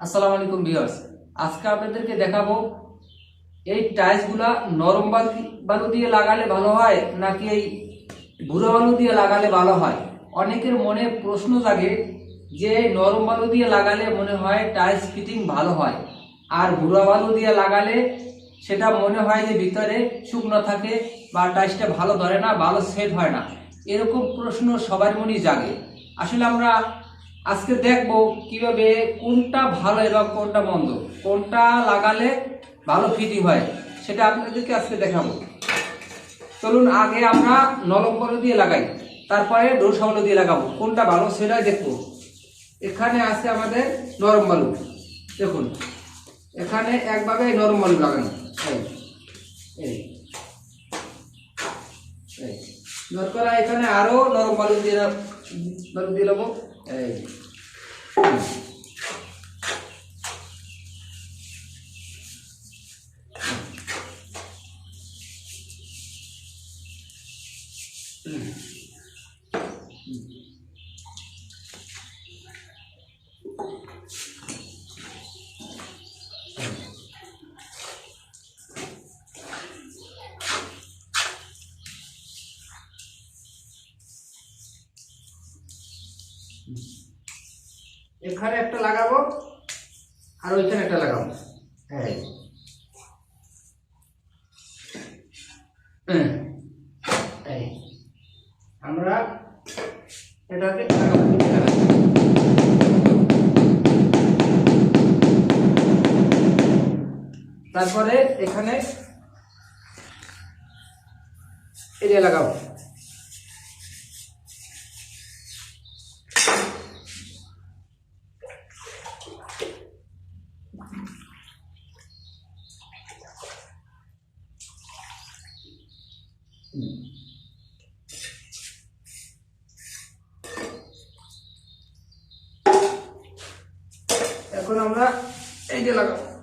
আলাইকুম ভিউয়ার্স। আজকে আপনাদেরকে দেখাবো, এই টাইলসগুলা নরম বালু দিয়ে লাগালে ভালো হয় নাকি এই ভুরো বালু দিয়ে লাগালে ভালো হয়? অনেকের মনে প্রশ্ন জাগে যে নরম বালু দিয়ে লাগালে মনে হয় টাইলস ফিটিং ভালো হয়। আর ভুরো বালু দিয়ে লাগালে সেটা মনে হয় যে ভিতরে শুকনো থাকে বা টাইলসটা ভালো ধরে না, ভালো সেট হয় না। এরকম প্রশ্ন সবার মনেই জাগে। আসলে আমরা আজকে দেখব কীভাবে কোনটা ভালো এবং কোনটা মন্দ। কোনটা লাগালে ভালো ফিটিং হয়, সেটা আপনাদেরকে আজকে দেখাবো। চলুন আগে আমরা নরম বালু দিয়ে লাগাই, তারপরে দোষ দিয়ে লাগাবো। কোনটা ভালো সেটাই দেখব। এখানে আছে আমাদের নরম বালু। দেখুন, এখানে একভাবে নরম বালু লাগানো। এই এই এখানে আরও নরম বালু দিয়ে বালু দিয়ে নেব এই। Mm-hmm. এখানে একটা লাগাবো আর ওইখানে একটা লাগাবো হ্যাঁ। আমরা লাগাবো। তারপরে এখানে এরিয়া লাগাবো এখন আমরা এই যে লাগাবো।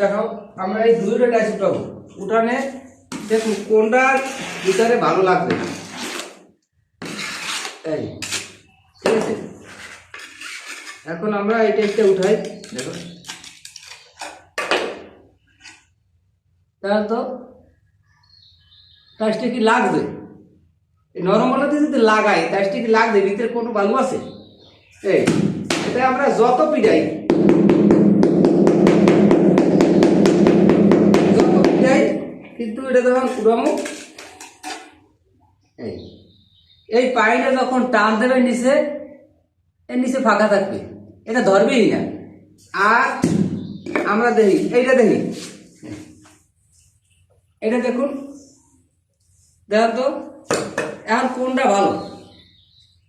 দেখাও, আমরা এই দুইটা টাইস উঠাবো। উঠানে দেখুন কোনটা ভিতরে ভালো লাগবে। এই, ঠিক আছে? এখন আমরা এই টাইসটা উঠাই, দেখো। তাহলে তো টাইসটা কি লাগবে? এই নরম বালুতে যদি লাগাই টাইসটা কি লাগবে? ভিতরে কোনো বালু আছে? এই, এটা আমরা যত পিটাই এটা যখন উড়ামো। এই। এই পাইটা যখন টান দেবে নিচে এর নিচে ফাঁকা থাকবে। এটা ধরবেই না। আর আমরা দেখি এইটা দেখি। এটা দেখুন। দেখুন তো এখন কোনটা ভালো?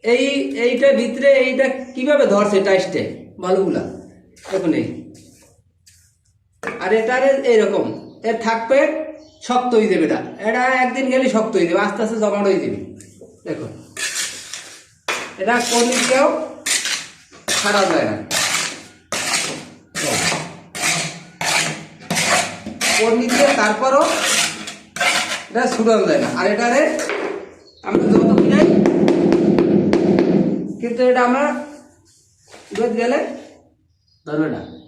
এই এইটা ভিতরে এইটা কীভাবে ধরছে টাইসটে বালুগুলা? দেখুন এই। আর এটার এইরকম এর থাকবে শক্ত হয়ে যাবে এটা এটা একদিন গেলে শক্ত হয়ে যাবে, আস্তে আস্তে জমাট হয়ে যাবে। দেখো। এটা কোন দিকেও ছাড়া যায় না। দিকে তারপরও এটা ছুটানো যায় না। আর এটারে আমরা যত কিনাই। কিন্তু এটা আমরা গেলে ধরবে না।